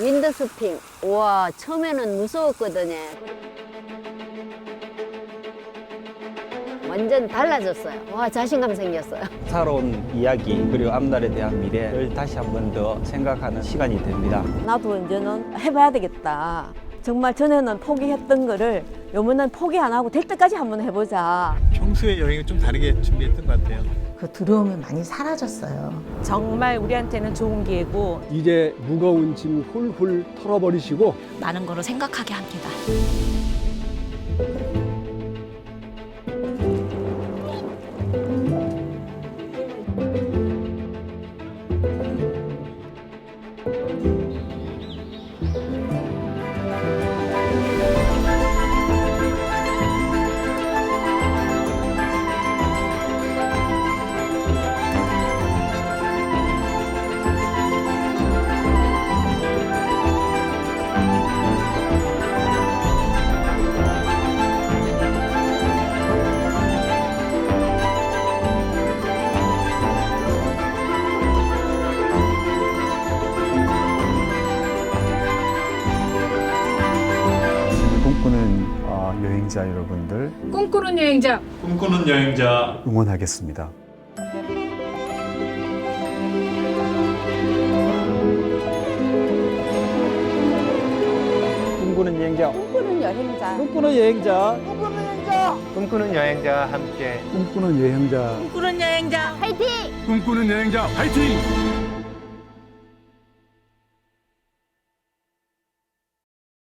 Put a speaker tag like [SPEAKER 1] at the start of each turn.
[SPEAKER 1] 윈드스핑. 우와, 처음에는 무서웠거든요. 완전 달라졌어요. 와, 자신감 생겼어요.
[SPEAKER 2] 살아온 이야기 그리고 앞날에 대한 미래를 다시 한 번 더 생각하는 시간이 됩니다.
[SPEAKER 3] 나도 이제는 해봐야 되겠다. 정말 전에는 포기했던 거를 요번엔 포기 안 하고 될 때까지 한번 해보자.
[SPEAKER 4] 평소에 여행을 좀 다르게 준비했던 것 같아요.
[SPEAKER 5] 그 두려움이 많이 사라졌어요.
[SPEAKER 6] 정말 우리한테는 좋은 기회고
[SPEAKER 7] 이제 무거운 짐 훌훌 털어버리시고
[SPEAKER 8] 많은 거를 생각하게 합니다.
[SPEAKER 9] 꿈꾸는 어, 여행자 여러분들
[SPEAKER 10] 꿈꾸는 여행자.
[SPEAKER 4] 꿈꾸는 여행자.
[SPEAKER 9] 응원하겠습니다.
[SPEAKER 2] 꿈꾸는 여행자.
[SPEAKER 3] 꿈꾸는 여행자.
[SPEAKER 7] 꿈꾸는 여행자.
[SPEAKER 4] 꿈꾸는 여행자. 함께.
[SPEAKER 7] 꿈꾸는 여행자.
[SPEAKER 6] 꿈꾸는 여행자.
[SPEAKER 7] 꿈꾸는 여행자 화이팅!